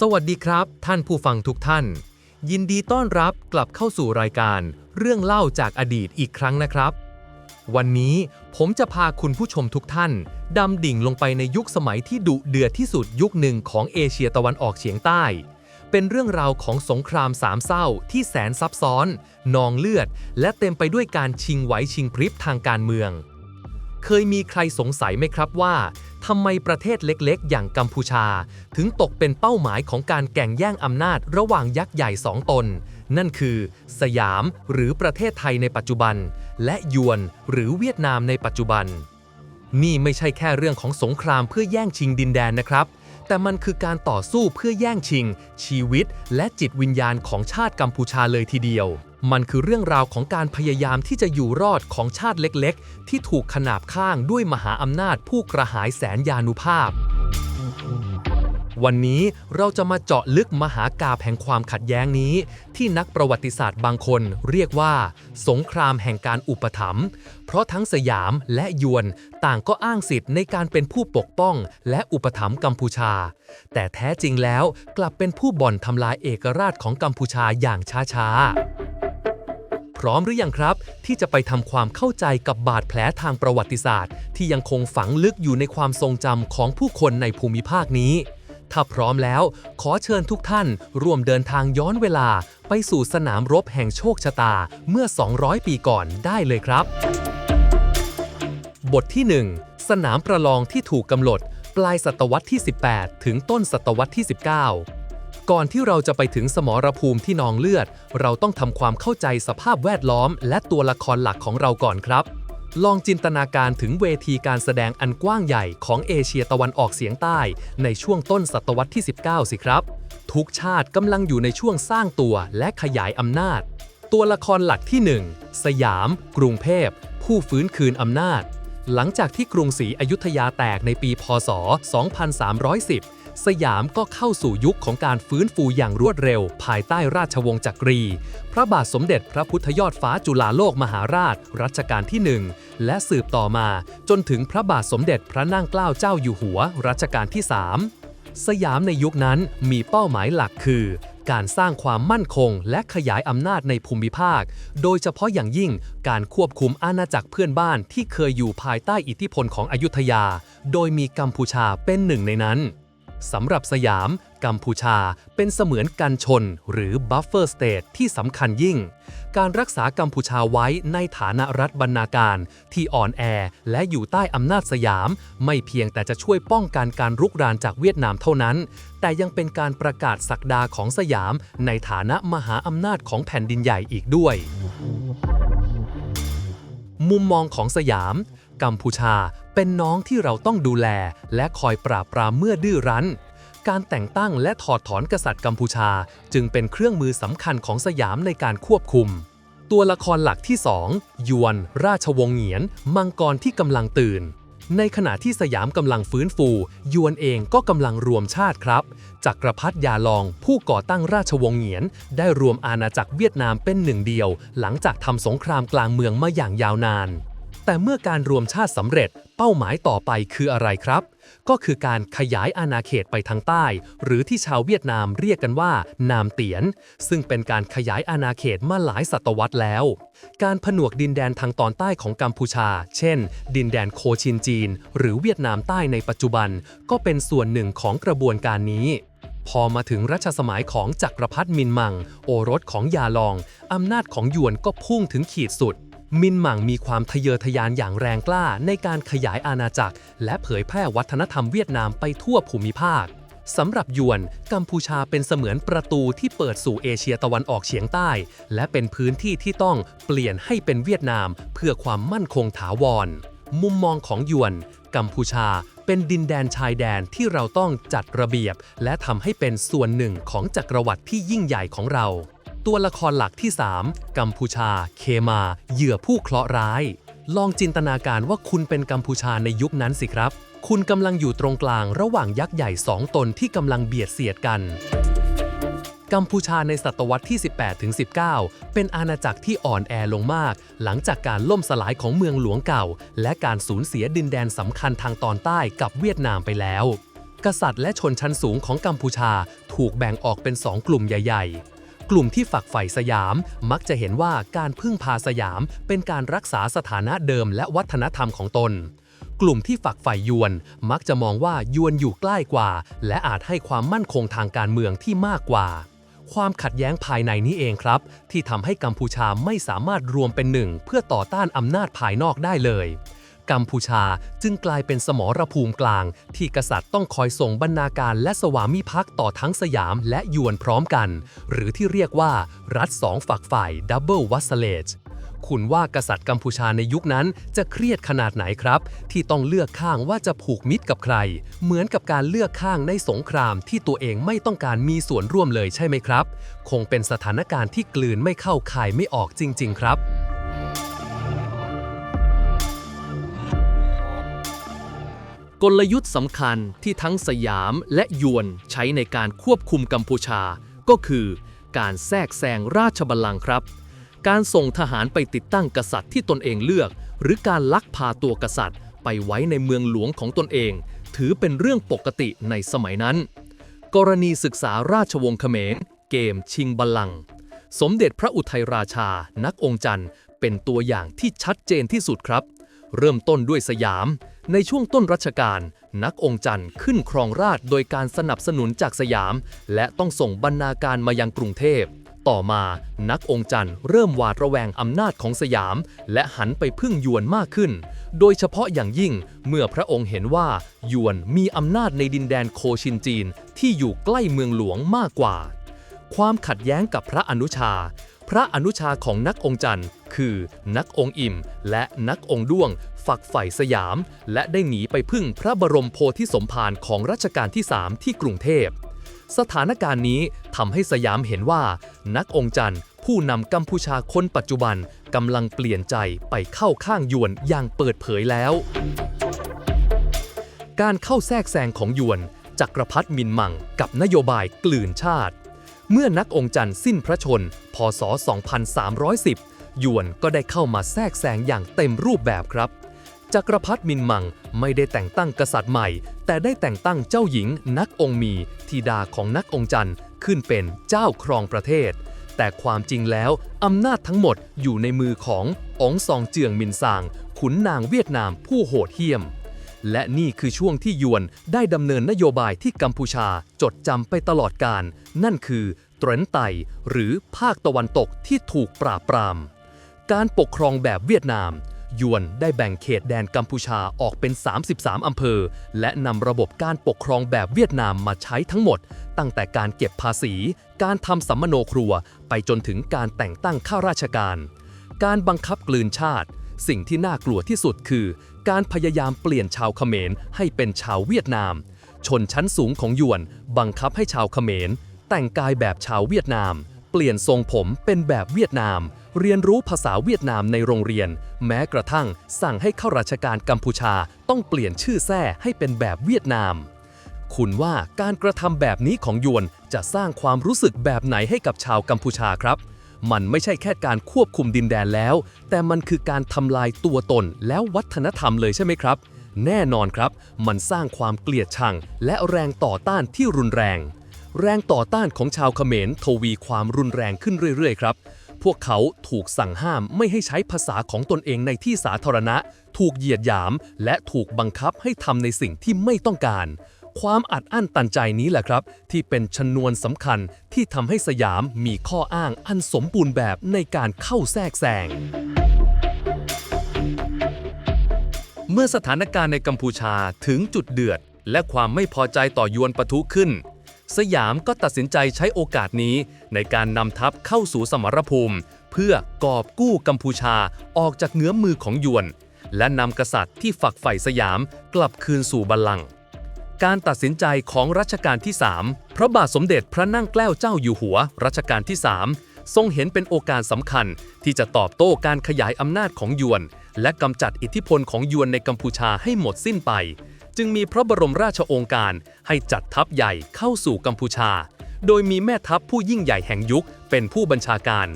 สวัสดีครับ ท่านผู้ฟังทุกท่าน ยินดีต้อนรับกลับเข้าสู่รายการ เรื่องเล่าจากอดีตอีกครั้งนะครับ วันนี้ผมจะพาคุณผู้ชมทุกท่านดำดิ่งลงไปในยุคสมัยที่ดุเดือดที่สุดยุคหนึ่งของเอเชียตะวันออกเฉียงใต้ เป็นเรื่องราวของสงครามสามเศร้าที่แสนซับซ้อน นองเลือด และเต็มไปด้วยการชิงไหวชิงพริบทางการเมือง เคยมีใครสงสัยไหมครับว่า ทำไมประเทศเล็กๆ อย่างกัมพูชา ถึงตกเป็นเป้าหมายของการแก่งแย่งอำนาจระหว่างยักษ์ใหญ่สองตน นั่นคือ สยามหรือประเทศไทยในปัจจุบัน และยวนหรือเวียดนามในปัจจุบัน นี่ไม่ใช่แค่เรื่องของสงครามเพื่อแย่งชิงดินแดนนะครับ แต่มันคือการต่อสู้เพื่อแย่งชิง ชีวิต และจิตวิญญาณของชาติกัมพูชาเลยทีเดียว มันคือเรื่องราวของการพยายามที่จะอยู่รอดของชาติเล็กๆ ที่ถูกขนาบข้างด้วยมหาอำนาจผู้กระหายแสนยานุภาพ วันนี้เราจะมาเจาะลึกมหากาบแห่งความขัดแย้งนี้ ที่นักประวัติศาสตร์บางคนเรียกว่า สงครามแห่งการอุปถัมภ์เพราะทั้งสยามและยวนต่างก็อ้างสิทธิ์ในการเป็นผู้ปกป้อง และอุปถัมภ์กัมพูชา แต่แท้จริงแล้วกลับเป็นผู้บ่อนทำลายเอกราชของกัมพูชาอย่างช้าๆ พร้อมหรือยังครับ ที่จะไปทำความเข้าใจกับบาดแผลทางประวัติศาสตร์ ที่ยังคงฝังลึกอยู่ในความทรงจำของผู้คนในภูมิภาคนี้ ถ้าพร้อมแล้ว ขอเชิญทุกท่านร่วมเดินทางย้อนเวลา ไปสู่สนามรบแห่งโชคชะตาเมื่อ 200 ปีก่อนได้เลยครับ บทที่ 1 สนามประลองที่ถูกกำหนด ปลายศตวรรษที่ 18 ถึงต้นศตวรรษที่ 19 ก่อนที่เราจะไปถึงสมรภูมิที่นองเลือด เราต้องทำความเข้าใจสภาพแวดล้อม และตัวละครหลักของเราก่อนครับ ลองจินตนาการถึงเวทีการแสดงอันกว้างใหญ่ของเอเชียตะวันออกเฉียงใต้ ในช่วงต้นศตวรรษที่ 19 สิครับ ทุกชาติกำลังอยู่ในช่วงสร้างตัวและขยายอำนาจ ตัวละครหลักที่ 1 สยาม กรุงเทพผู้ฟื้นคืนอำนาจหลังจากที่กรุงศรีอยุธยาแตกในปี พศ 2310 สยามก็เข้าสู่ยุคของการฟื้นฟูอย่างรวดเร็ว ภายใต้ราชวงศ์จักรี พระบาทสมเด็จพระพุทธยอดฟ้าจุฬาโลกมหาราช รัชกาลที่ 1 และสืบต่อมาจนถึงพระบาทสมเด็จพระนั่งเกล้าเจ้าอยู่หัว รัชกาลที่ 3 สยามในยุคนั้นมีเป้าหมายหลักคือการสร้างความมั่นคงและขยายอำนาจในภูมิภาค โดยเฉพาะอย่างยิ่งการควบคุมอาณาจักรเพื่อนบ้านที่เคยอยู่ภายใต้อิทธิพลของอยุธยา โดยมีกัมพูชาเป็นหนึ่งในนั้น สำหรับสยาม กัมพูชาเป็นเสมือนกันชนหรือ buffer state ที่สำคัญยิ่ง การรักษากัมพูชาไว้ในฐานะรัฐบรรณาการ ที่อ่อนแอและอยู่ใต้อำนาจสยาม ไม่เพียงแต่จะช่วยป้องกันการรุกรานจากเวียดนามเท่านั้น แต่ยังเป็นการประกาศศักดาของสยาม ในฐานะมหาอำนาจของแผ่นดินใหญ่อีกด้วย มุมมองของสยามกัมพูชา เป็นน้องที่เราต้องดูแล และคอยปราบปรามเมื่อดื้อรั้น การแต่งตั้งและถอดถอนกษัตริย์กัมพูชา จึงเป็นเครื่องมือสำคัญของสยามในการควบคุม ตัวละครหลักที่2ยวน ราชวงศ์เหงียน มังกรที่กำลังตื่นในขณะที่สยามกำลังฟื้นฟู ยวนเองก็กำลังรวมชาติครับ จักรพรรดิยาลอง ผู้ก่อตั้งราชวงศ์เหงียน ได้รวมอาณาจักรเวียดนามเป็นหนึ่งเดียว หลังจากทำสงครามกลางเมืองมาอย่างยาวนาน แต่เมื่อการรวมชาติสำเร็จ เป้าหมายต่อไปคืออะไรครับ ก็คือการขยายอาณาเขตไปทางใต้ หรือที่ชาวเวียดนามเรียกกันว่า นามเตียน ซึ่งเป็นการขยายอาณาเขตมาหลายศตวรรษแล้ว การผนวกดินแดนทางตอนใต้ของกัมพูชา เช่น ดินแดนโคชินจีน หรือเวียดนามใต้ในปัจจุบัน ก็เป็นส่วนหนึ่งของกระบวนการนี้พอมาถึงรัชสมัยของจักรพรรดิมินมัง โอรสของยาลอง อำนาจของหยวนก็พุ่งถึงขีดสุด มินหมั่งมีความทะเยอทะยานอย่างแรงกล้าในการขยายอาณาจักร และเผยแพร่วัฒนธรรมเวียดนามไปทั่วภูมิภาคสำหรับยวน กัมพูชาเป็นเสมือนประตูที่เปิดสู่เอเชียตะวันออกเฉียงใต้ และเป็นพื้นที่ที่ต้องเปลี่ยนให้เป็นเวียดนาม เพื่อความมั่นคงถาวร มุมมองของยวน กัมพูชาเป็นดินแดนชายแดนที่เราต้องจัดระเบียบ และทำให้เป็นส่วนหนึ่งของจักรวรรดิที่ยิ่งใหญ่ของเรา ตัวละครหลักที่ 3 กัมพูชา เคมา เหยื่อผู้เคราะห์ร้าย ลองจินตนาการว่าคุณเป็นกัมพูชาในยุคนั้นสิครับ คุณกำลังอยู่ตรงกลางระหว่างยักษ์ใหญ่สองตนที่กำลังเบียดเสียดกัน กัมพูชาในศตวรรษที่ 18ถึง19 เป็นอาณาจักรที่อ่อนแอลงมาก หลังจากการล่มสลายของเมืองหลวงเก่า และการสูญเสียดินแดนสำคัญทางตอนใต้กับเวียดนามไปแล้ว กษัตริย์และชนชั้นสูงของกัมพูชาถูกแบ่งออกเป็นสองกลุ่มใหญ่ ๆ กลุ่มที่ฝักใฝ่สยามมักจะเห็นว่าการพึ่งพาสยามเป็นการรักษาสถานะเดิมและวัฒนธรรมของตน กลุ่มที่ฝักใฝ่ยวน มักจะมองว่ายวนอยู่ใกล้กว่า และอาจให้ความมั่นคงทางการเมืองที่มากกว่า ความขัดแย้งภายในนี้เองครับ ที่ทำให้กัมพูชาไม่สามารถรวมเป็นหนึ่งเพื่อต่อต้านอำนาจภายนอกได้เลย กัมพูชาจึงกลายเป็นสมรภูมิกลาง ที่กษัตริย์ต้องคอยส่งบรรณาการและสวามิภักดิ์ต่อทั้งสยามและยวนพร้อมกัน หรือที่เรียกว่ารัฐสองฝักฝ่ายดับเบิลวัสเลจคุณว่ากษัตริย์กัมพูชาในยุคนั้นจะเครียดขนาดไหนครับ ที่ต้องเลือกข้างว่าจะผูกมิตรกับใคร เหมือนกับการเลือกข้างในสงครามที่ตัวเองไม่ต้องการมีส่วนร่วมเลยใช่ไหมครับ คงเป็นสถานการณ์ที่กลืนไม่เข้าข่ายไม่ออกจริง ๆ ครับ กลยุทธ์สำคัญที่ทั้งสยามและยวนใช้ในการควบคุมกัมพูชา ก็คือการแทรกแซงราชบัลลังก์ครับ การส่งทหารไปติดตั้งกษัตริย์ที่ตนเองเลือก หรือการลักพาตัวกษัตริย์ ไปไว้ในเมืองหลวงของตนเอง ถือเป็นเรื่องปกติในสมัยนั้น กรณีศึกษาราชวงศ์เขมร เกมชิงบัลลังก์สมเด็จพระอุทัยราชา นักองค์จันทร์ เป็นตัวอย่างที่ชัดเจนที่สุดครับ เริ่มต้นด้วยสยาม ในช่วงต้นรัชกาลนักองค์จันทร์ขึ้นครองราชโดยการสนับสนุนจากสยาม และต้องส่งบรรณาการมายังกรุงเทพ ต่อมานักองค์จันทร์เริ่มหวาดระแวงอำนาจของสยาม และหันไปพึ่งยวนมากขึ้น โดยเฉพาะอย่างยิ่งเมื่อพระองค์เห็นว่ายวนมีอำนาจในดินแดนโคชินจีน ที่อยู่ใกล้เมืองหลวงมากกว่า ความขัดแย้งกับพระอนุชา พระอนุชาของนักองค์จันทร์คือนักองค์อิ่ม และนักองค์ด้วง ฝักใฝ่สยาม และได้หนีไปพึ่งพระบรมโพธิสมภารของรัชกาลที่ 3 ที่กรุงเทพ สถานการณ์นี้ทำให้สยามเห็นว่า นักองค์จันทร์ผู้นำกัมพูชาคนปัจจุบันกำลังเปลี่ยนใจไปเข้าข้างยวนอย่างเปิดเผยแล้ว การเข้าแทรกแซงของยวนจักรพรรดิมินมังกับนโยบายกลืนชาติ เมื่อนักองค์จันทร์สิ้นพระชน พศ 2310 ยวนก็ได้เข้ามาแทรกแซงอย่างเต็มรูปแบบครับ จักรพรรดิมินมังไม่ได้แต่งตั้งกษัตริย์ใหม่ แต่ได้แต่งตั้งเจ้าหญิงนักองค์มีธิดาของนักองค์จันทร์ขึ้นเป็นเจ้าครองประเทศ แต่ความจริงแล้วอำนาจทั้งหมดอยู่ในมือขององซองเจืองมินซาง ขุนนางเวียดนามผู้โหดเหี้ยม และนี่คือช่วงที่ยวนได้ดำเนินนโยบายที่กัมพูชาจดจำไปตลอดการ นั่นคือเตรนไต หรือภาคตะวันตกที่ถูกปราบปราม การปกครองแบบเวียดนาม ยวนได้แบ่งเขตแดนกัมพูชาออกเป็น 33 อำเภอ และนำระบบการปกครองแบบเวียดนามมาใช้ทั้งหมด ตั้งแต่การเก็บภาษี การทำสัมมโนครัว ไปจนถึงการแต่งตั้งข้าราชการ การบังคับกลืนชาติ สิ่งที่น่ากลัวที่สุดคือ การพยายามเปลี่ยนชาวเขมรให้เป็นชาวเวียดนาม ชนชั้นสูงของยวนบังคับให้ชาวเขมร แต่งกายแบบชาวเวียดนาม เปลี่ยนทรงผมเป็นแบบเวียดนาม เรียนรู้ภาษาเวียดนามในโรงเรียน แม้กระทั่งสั่งให้ข้าราชการกัมพูชาต้องเปลี่ยนชื่อแท้ให้เป็นแบบเวียดนาม คุณว่าการกระทำแบบนี้ของยวนจะสร้างความรู้สึกแบบไหนให้กับชาวกัมพูชาครับ มันไม่ใช่แค่การควบคุมดินแดนแล้ว แต่มันคือการทำลายตัวตนแล้ววัฒนธรรมเลยใช่ไหมครับ แน่นอนครับ มันสร้างความเกลียดชัง และแรงต่อต้านที่รุนแรง แรงต่อต้านของชาวเขมรทวีความรุนแรงขึ้นเรื่อยๆครับพวกเขาถูกสั่งห้ามไม่ให้ใช้ภาษาของตนเองในที่สาธารณะ ถูกเหยียดหยาม และถูกบังคับให้ทำในสิ่งที่ไม่ต้องการ ความอัดอั้นตันใจนี้แหละครับ ที่เป็นชนวนสำคัญที่ทำให้สยามมีข้ออ้างอันสมบูรณ์แบบในการเข้าแทรกแซงเมื่อสถานการณ์ในกัมพูชาถึงจุดเดือด และความไม่พอใจต่อยวนปะทุขึ้น สยามก็ตัดสินใจใช้โอกาสนี้ในการนำทัพเข้าสู่สมรภูมิ เพื่อกอบกู้กัมพูชาออกจากเงื้อมมือของยวน และนำกษัตริย์ที่ฝักใฝ่สยามกลับคืนสู่บัลลังก์ การตัดสินใจของรัชกาลที่ 3 พระบาทสมเด็จพระนั่งเกล้าเจ้าอยู่หัว รัชกาลที่ 3 ทรงเห็นเป็นโอกาสสำคัญ ที่จะตอบโต้การขยายอำนาจของยวน และกำจัดอิทธิพลของยวนในกัมพูชาให้หมดสิ้นไป จึงมีพระบรมราชโองการให้จัดทัพใหญ่เข้าสู่กัมพูชา โดยมีแม่ทัพผู้ยิ่งใหญ่แห่งยุคเป็นผู้บัญชาการ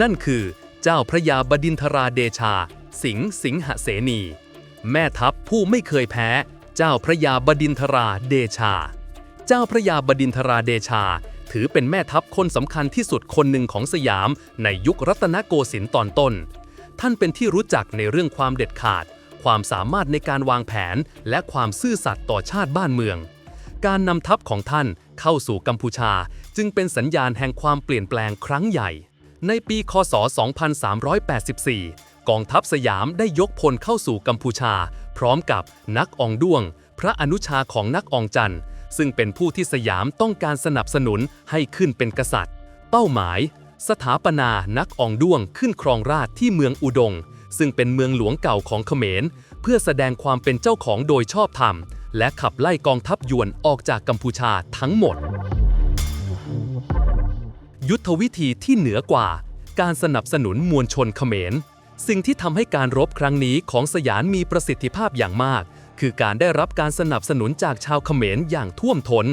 นั่นคือ เจ้าพระยาบดินทราเดชา สิงห์สิงหเสนี แม่ทัพผู้ไม่เคยแพ้ เจ้าพระยาบดินทราเดชา เจ้าพระยาบดินทราเดชา ถือเป็นแม่ทัพคนสำคัญที่สุดคนหนึ่งของสยามในยุครัตนโกสินทร์ตอนต้น ท่านเป็นที่รู้จักในเรื่องความเด็ดขาด ความสามารถในการวางแผน และความซื่อสัตย์ต่อชาติบ้านเมือง การนำทัพของท่านเข้าสู่กัมพูชา จึงเป็นสัญญาณแห่งความเปลี่ยนแปลงครั้งใหญ่ ในปี คศ 2384 กองทัพสยามได้ยกพลเข้าสู่กัมพูชา พร้อมกับนักอองด้วง พระอนุชาของนักอองจันทร์ ซึ่งเป็นผู้ที่สยามต้องการสนับสนุนให้ขึ้นเป็นกษัตริย์ เป้าหมาย สถาปนานักอองด้วงขึ้นครองราชที่เมืองอุดง ซึ่งเป็นเมืองหลวงเก่าของเขมร เพื่อแสดงความเป็นเจ้าของโดยชอบธรรม และขับไล่กองทัพยวนออกจากกัมพูชาทั้งหมด ยุทธวิธีที่เหนือกว่า การสนับสนุนมวลชนเขมร สิ่งที่ทำให้การรบครั้งนี้ของสยามมีประสิทธิภาพอย่างมาก คือการได้รับการสนับสนุนจากชาวเขมรอย่างท่วมทน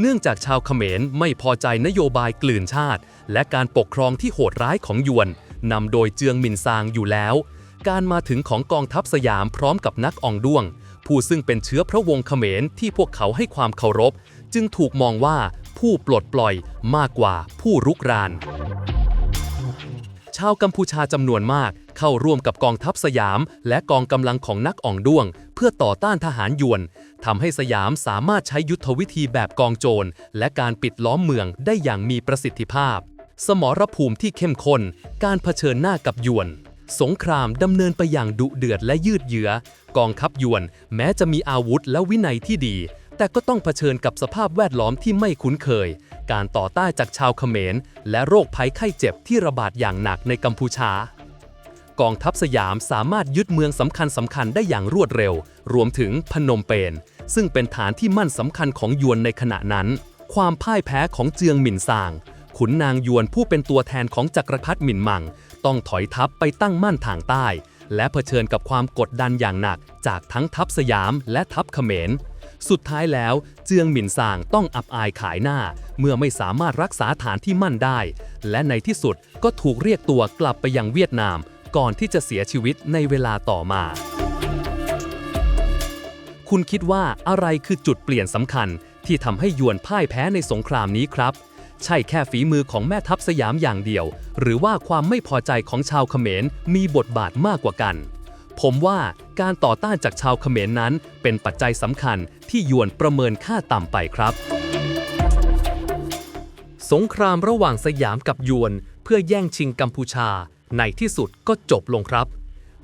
เนื่องจากชาวเขมรไม่พอใจนโยบายกลืนชาติ และการปกครองที่โหดร้ายของยวนนำโดยเจืองมินซางอยู่แล้ว การมาถึงของกองทัพสยามพร้อมกับนักอองด้วง ผู้ซึ่งเป็นเชื้อพระวงศ์เขมรที่พวกเขาให้ความเคารพ จึงถูกมองว่าผู้ปลดปล่อยมากกว่าผู้รุกราน ชาวกัมพูชาจำนวนมาก เข้าร่วมกับกองทัพสยาม และกองกำลังของนักอ่องด้วง เพื่อต่อต้านทหารยวนทำให้สยามสามารถใช้ยุทธวิธีแบบกองโจร และการปิดล้อมเมืองได้อย่างมีประสิทธิภาพ สมรภูมิที่เข้มข้น การเผชิญหน้ากับยวนสงครามดำเนินไปอย่างดุเดือดและยืดเยื้อ กองทัพยวน แม้จะมีอาวุธและวินัยที่ดี แต่ก็ต้องเผชิญกับสภาพแวดล้อมที่ไม่คุ้นเคย การต่อต้านจากชาวเขมร และโรคภัยไข้เจ็บที่ระบาดอย่างหนักในกัมพูชา กองทัพสยามสามารถยึดเมืองสำคัญสำคัญได้อย่างรวดเร็ว รวมถึงพนมเปญซึ่งเป็นฐานที่มั่นสำคัญของยวนในขณะนั้น ความพ่ายแพ้ของเจืองหมินซาง ขุนนางยวนผู้เป็นตัวแทนของจักรพรรดิหมินมัง ต้องถอยทัพไปตั้งมั่นทางใต้ และเผชิญกับความกดดันอย่างหนัก จากทั้งทัพสยามและทัพเขมร สุดท้ายแล้วเจืองหมินซางต้องอับอายขายหน้า เมื่อไม่สามารถรักษาฐานที่มั่นได้ และในที่สุดก็ถูกเรียกตัวกลับไปยังเวียดนาม ก่อนที่จะเสียชีวิตในเวลาต่อมา คุณคิดว่าอะไรคือจุดเปลี่ยนสำคัญที่ทำให้ยวนพ่ายแพ้ในสงครามนี้ครับ ใช่แค่ฝีมือของแม่ทัพสยามอย่างเดียว หรือว่าความไม่พอใจของชาวเขมรมีบทบาทมากกว่ากัน ผมว่าการต่อต้านจากชาวเขมรนั้น เป็นปัจจัยสำคัญที่ยวนประเมินค่าต่ำไปครับสงครามระหว่างสยามกับยวน เพื่อแย่งชิงกัมพูชา ในที่สุดก็จบลงครับ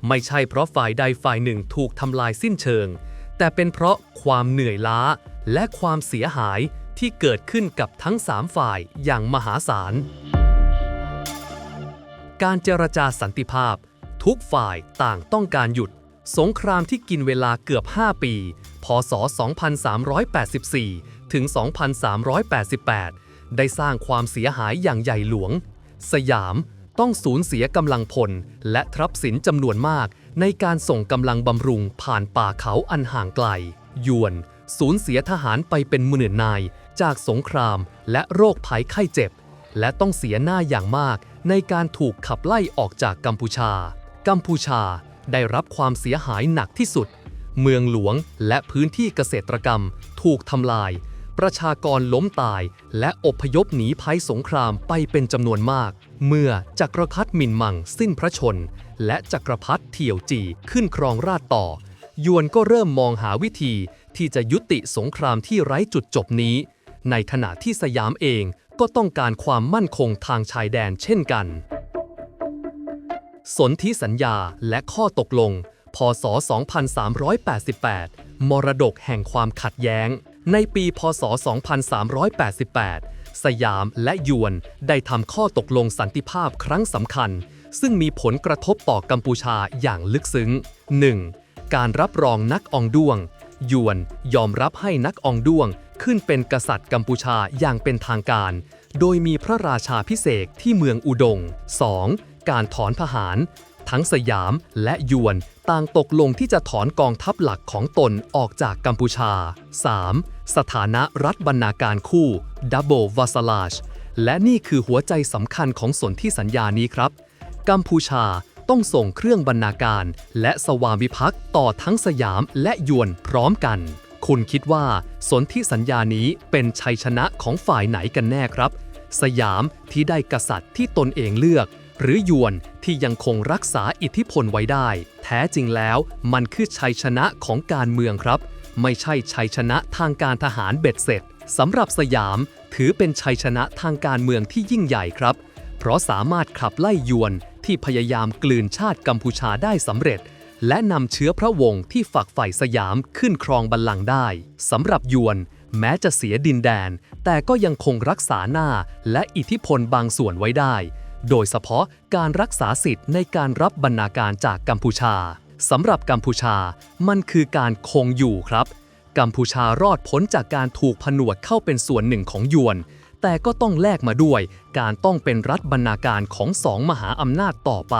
ไม่ใช่เพราะฝ่ายใดฝ่ายหนึ่งถูกทำลายสิ้นเชิง แต่เป็นเพราะความเหนื่อยล้าและความเสียหายที่เกิดขึ้นกับทั้งสามฝ่ายอย่างมหาศาล การเจรจาสันติภาพ ทุกฝ่ายต่างต้องการหยุด สงครามที่กินเวลาเกือบ 5 ปี พศ 2384 ถึง 2388 ได้สร้างความเสียหายอย่างใหญ่หลวง สยาม ต้องสูญเสียกำลังพล และทรัพย์สินจำนวนมาก ในการส่งกำลังบำรุงผ่านป่าเขาอันห่างไกล ยวน สูญเสียทหารไปเป็นหมื่นนาย จากสงครามและโรคภัยไข้เจ็บ และต้องเสียหน้าอย่างมาก ในการถูกขับไล่ออกจากกัมพูชา กัมพูชาได้รับความเสียหายหนักที่สุด เมืองหลวงและพื้นที่เกษตรกรรม ถูกทำลาย ประชากรล้มตาย และอพยพหนีภัยสงครามไปเป็นจำนวนมาก เมื่อจักรพรรดิมินมังสิ้นพระชน และจักรพรรดิเถี่ยวจีขึ้นครองราชต่อ ยวนก็เริ่มมองหาวิธีที่จะยุติสงครามที่ไร้จุดจบนี้ ในขณะที่สยามเองก็ต้องการความมั่นคงทางชายแดนเช่นกัน สนธิสัญญาและข้อตกลง พศ 2388 มรดกแห่งความขัดแย้ง ในปีพศ 2388 สยามและยวนได้ทำข้อตกลงสันติภาพครั้งสำคัญ ซึ่งมีผลกระทบต่อกัมพูชาอย่างลึกซึ้ง 1. การรับรองนักอองด้วง ยวนยอมรับให้นักอองด้วงขึ้นเป็นกษัตริย์กัมพูชาอย่างเป็นทางการ โดยมีพระราชาพิเศษที่เมืองอุดง 2. การถอนทหาร ทั้งสยามและยวนต่างตกลงที่จะถอนกองทัพหลักของตนออกจากกัมพูชา 3. สถานะรัฐบรรณาการคู่ Double Vassalage และนี่คือหัวใจสำคัญของสนธิสัญญานี้ครับ กัมพูชาต้องส่งเครื่องบรรณาการ และสวามิภักดิ์ต่อทั้งสยามและยวนพร้อมกัน คุณคิดว่าสนธิสัญญานี้เป็นชัยชนะของฝ่ายไหนกันแน่ครับ สยามที่ได้กษัตริย์ที่ตนเองเลือก หรือยวนที่ยังคงรักษาอิทธิพลไว้ได้ แท้จริงแล้วมันคือชัยชนะของการเมืองครับ ไม่ใช่ชัยชนะทางการทหารเบ็ดเสร็จสำหรับสยามถือเป็นชัยชนะทางการเมืองที่ยิ่งใหญ่ครับ เพราะสามารถขับไล่ยวนที่พยายามกลืนชาติกัมพูชาได้สำเร็จ และนำเชื้อพระวงศ์ที่ฝักใฝ่สยามขึ้นครองบัลลังก์ได้สำหรับยวนแม้จะเสียดินแดน แต่ก็ยังคงรักษาหน้าและอิทธิพลบางส่วนไว้ได้ โดยเฉพาะการรักษาสิทธิ์ในการรับบรรณาการจากกัมพูชาสำหรับกัมพูชา มันคือการคงอยู่ครับ กัมพูชารอดพ้นจากการถูกผนวกเข้าเป็นส่วนหนึ่งของยวน แต่ก็ต้องแลกมาด้วย การต้องเป็นรัฐบรรณาการของสองมหาอำนาจต่อไป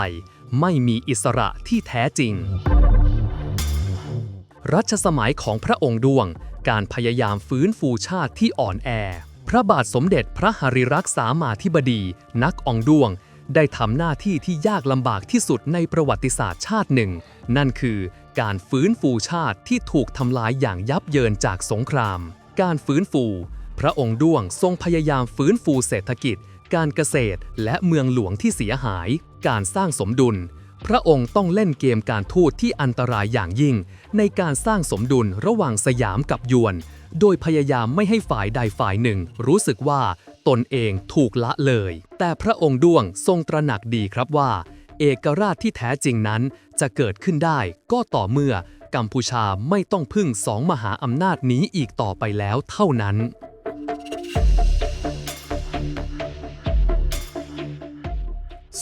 ไม่มีอิสระที่แท้จริง รัชสมัยของพระองค์ดวง การพยายามฟื้นฟูชาติที่อ่อนแอ พระบาทสมเด็จพระหริรักษามาธิบดี นักอองดวง ได้ทำหน้าที่ที่ยากลำบากที่สุดในประวัติศาสตร์ชาติหนึ่ง นั่นคือการฟื้นฟูชาติที่ถูกทำลายอย่างยับเยินจากสงคราม การฟื้นฟู พระองค์ด้วงทรงพยายามฟื้นฟูเศรษฐกิจ การเกษตร และเมืองหลวงที่เสียหาย การสร้างสมดุล พระองค์ต้องเล่นเกมการทูตที่อันตรายอย่างยิ่ง ในการสร้างสมดุลระหว่างสยามกับยวน โดยพยายามไม่ให้ฝ่ายใดฝ่ายหนึ่ง รู้สึกว่าตนเองถูกละเลย แต่พระองค์ด้วงทรงตระหนักดีครับว่า เอกราชที่แท้จริงนั้นจะเกิดขึ้นได้ก็ต่อเมื่อกัมพูชาไม่ต้องพึ่งสองมหาอำนาจนี้อีกต่อไปแล้วเท่านั้น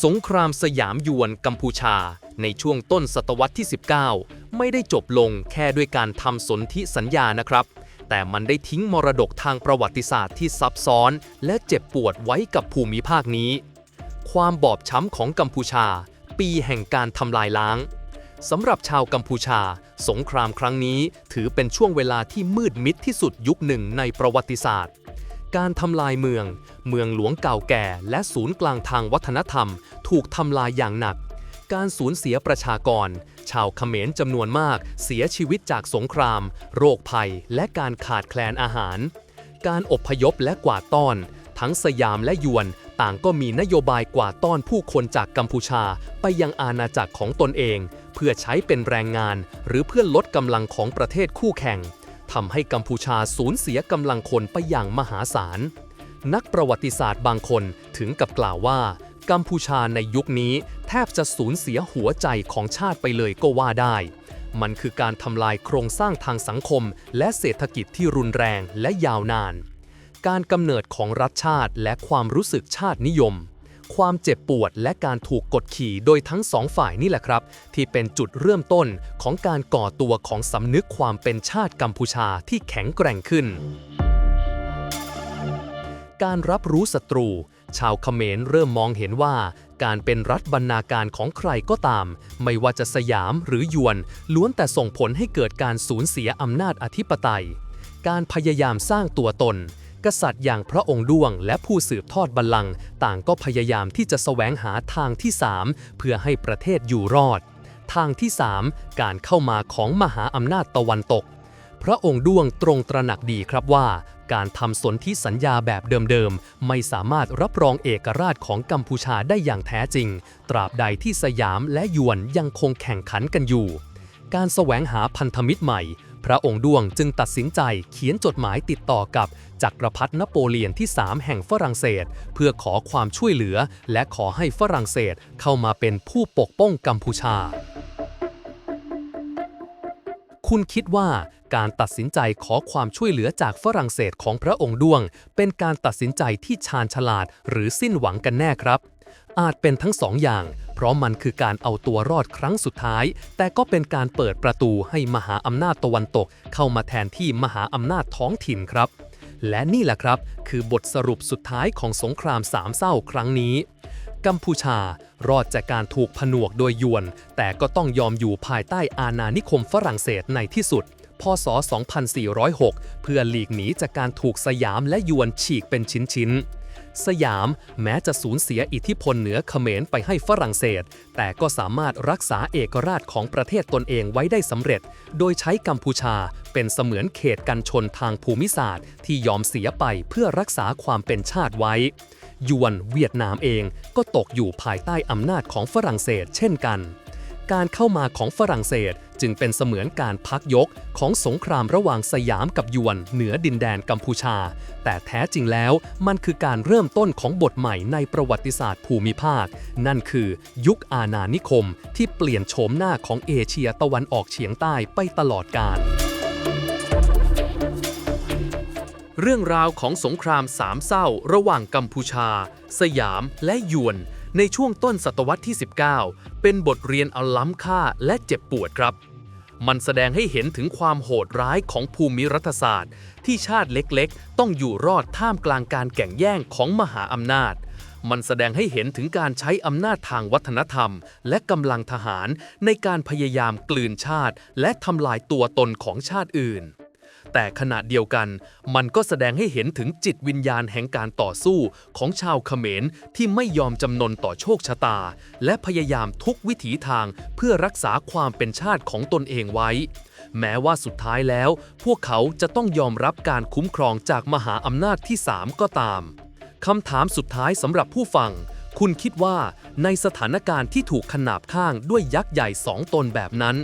สงครามสยามยวนกัมพูชา ในช่วงต้นศตวรรษที่ 19 ไม่ได้จบลงแค่ด้วยการทำสนธิสัญญานะครับ แต่มันได้ทิ้งมรดกทางประวัติศาสตร์ที่ซับซ้อน และเจ็บปวดไว้กับภูมิภาคนี้ ความบอบช้ำของกัมพูชา ปีแห่งการทำลายล้างสำหรับชาวกัมพูชา สงครามครั้งนี้ถือเป็นช่วงเวลาที่มืดมิดที่สุดยุคหนึ่งในประวัติศาสตร์ การทำลายเมือง เมืองหลวงเก่าแก่ และศูนย์กลางทางวัฒนธรรม ถูกทำลายอย่างหนัก การสูญเสียประชากร ชาวเขมรจำนวนมากเสียชีวิตจากสงคราม โรคภัย และการขาดแคลนอาหาร การอบพยพและกวาดต้อน ทั้งสยามและยวน ต่างก็มีนโยบายกวาดต้อนผู้คนจากกัมพูชาไปยังอาณาจักรของตนเอง เพื่อใช้เป็นแรงงาน หรือเพื่อลดกำลังของประเทศคู่แข่งทำให้กัมพูชาสูญเสียกำลังคนไปอย่างมหาศาลนักประวัติศาสตร์บางคนถึงกับกล่าวว่า กัมพูชาในยุคนี้ แทบจะสูญเสียหัวใจของชาติไปเลยก็ว่าได้ มันคือการทำลายโครงสร้างทางสังคม และเศรษฐกิจที่รุนแรงและยาวนาน การกำเนิดของรัฐชาติและความรู้สึกชาตินิยม ความเจ็บปวดและการถูกกดขี่โดยทั้งสองฝ่ายนี่แหละครับ ที่เป็นจุดเริ่มต้นของการก่อตัวของสำนึกความเป็นชาติกัมพูชาที่แข็งแกร่งขึ้น การรับรู้ศัตรู ชาวเขมรเริ่มมองเห็นว่าการเป็นรัฐบรรณาการของใครก็ตาม ไม่ว่าจะสยามหรือยวน ล้วนแต่ส่งผลให้เกิดการสูญเสียอำนาจอธิปไตย การพยายามสร้างตัวตน กษัตริย์อย่างพระองค์ด้วง และผู้สืบทอดบัลลังก์ต่างก็พยายามที่จะแสวงหาทางที่3เพื่อให้ประเทศอยู่รอด ทางที่3การเข้ามาของมหาอำนาจตะวันตก พระองค์ด้วงตรงตระหนักดีครับว่า การทำสนธิสัญญาแบบเดิมๆ ไม่สามารถรับรองเอกราชของกัมพูชาได้อย่างแท้จริง ตราบใดที่สยามและยวนยังคงแข่งขันกันอยู่ การแสวงหาพันธมิตรใหม่ พระองค์ด้วงจึงตัดสินใจเขียนจดหมายติดต่อกับจักรพรรดินโปเลียนที่ 3 แห่งฝรั่งเศส เพื่อขอความช่วยเหลือ และขอให้ฝรั่งเศสเข้ามาเป็นผู้ปกป้องกัมพูชา คุณคิดว่าการตัดสินใจขอความช่วยเหลือจากฝรั่งเศสของพระองค์ด้วง เป็นการตัดสินใจที่ชาญฉลาดหรือสิ้นหวังกันแน่ครับ อาจเป็นทั้งสองอย่าง เพราะมันคือการเอาตัวรอดครั้งสุดท้าย แต่ก็เป็นการเปิดประตูให้มหาอำนาจตะวันตก เข้ามาแทนที่มหาอำนาจท้องถิ่นครับ และนี่แหละครับ คือบทสรุปสุดท้ายของสงครามสามเศร้าครั้งนี้ กัมพูชารอดจากการถูกผนวกโดยยวน แต่ก็ต้องยอมอยู่ภายใต้อาณานิคมฝรั่งเศสในที่สุด พศ 2406 เพื่อหลีกหนีจากการถูกสยามและยวนฉีกเป็นชิ้นๆ สยามแม้จะสูญเสียอิทธิพลเหนือเขมรไปให้ฝรั่งเศส แต่ก็สามารถรักษาเอกราชของประเทศตนเองไว้ได้สำเร็จ โดยใช้กัมพูชาเป็นเสมือนเขตกันชนทางภูมิศาสตร์ ที่ยอมเสียไปเพื่อรักษาความเป็นชาติไว้ยวนเวียดนามเองก็ตกอยู่ภายใต้อำนาจของฝรั่งเศสเช่นกัน การเข้ามาของฝรั่งเศสจึงเป็นเสมือนการพักยกของสงครามระหว่างสยามกับยวนเหนือดินแดนกัมพูชา แต่แท้จริงแล้วมันคือการเริ่มต้นของบทใหม่ในประวัติศาสตร์ภูมิภาค นั่นคือยุคอาณานิคมที่เปลี่ยนโฉมหน้าของเอเชียตะวันออกเฉียงใต้ไปตลอดกาลเรื่องราวของสงครามสามเศร้าระหว่างกัมพูชา สยามและยวน ในช่วงต้นศตวรรษที่ 19 เป็นบทเรียนอันล้ำค่าและเจ็บปวดครับ มันแสดงให้เห็นถึงความโหดร้ายของภูมิรัฐศาสตร์ ที่ชาติเล็กๆ ต้องอยู่รอดท่ามกลางการแข่งแย่งของมหาอำนาจ มันแสดงให้เห็นถึงการใช้อำนาจทางวัฒนธรรม และกำลังทหารในการพยายามกลืนชาติ และทำลายตัวตนของชาติอื่น แต่ขณะเดียวกัน มันก็แสดงให้เห็นถึงจิตวิญญาณแห่งการต่อสู้ของชาวเขมรที่ไม่ยอมจำนนต่อโชคชะตา และพยายามทุกวิถีทางเพื่อรักษาความเป็นชาติของตนเองไว้ แม้ว่าสุดท้ายแล้ว พวกเขาจะต้องยอมรับการคุ้มครองจากมหาอำนาจที่ 3 ก็ตามคำถามสุดท้ายสำหรับผู้ฟัง คุณคิดว่าในสถานการณ์ที่ถูกขนาบข้างด้วยยักษ์ใหญ่สองตนแบบนั้น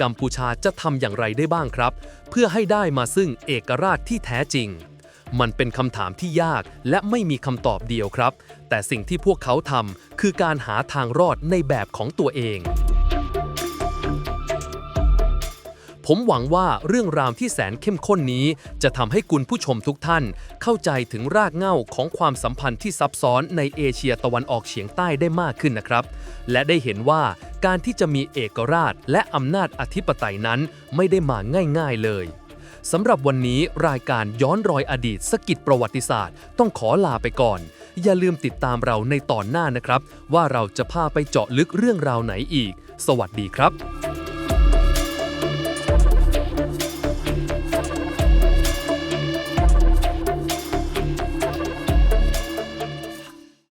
กัมพูชาจะทำอย่างไรได้บ้างครับ เพื่อให้ได้มาซึ่งเอกราชที่แท้จริง มันเป็นคำถามที่ยากและไม่มีคำตอบเดียวครับ แต่สิ่งที่พวกเขาทำคือการหาทางรอดในแบบของตัวเอง ผมหวังว่าเรื่องราวที่แสนเข้มข้นนี้ จะทำให้คุณผู้ชมทุกท่าน เข้าใจถึงรากเหง้าของความสัมพันธ์ที่ซับซ้อนในเอเชียตะวันออกเฉียงใต้ได้มากขึ้นนะครับ และได้เห็นว่าการที่จะมีเอกราช และอำนาจอธิปไตยนั้นไม่ได้มาง่ายๆเลยสำหรับวันนี้รายการย้อนรอยอดีตสกิดประวัติศาสตร์ ต้องขอลาไปก่อน อย่าลืมติดตามเราในตอนหน้านะครับ ว่าเราจะพาไปเจาะลึกเรื่องราวไหนอีก สวัสดีครับ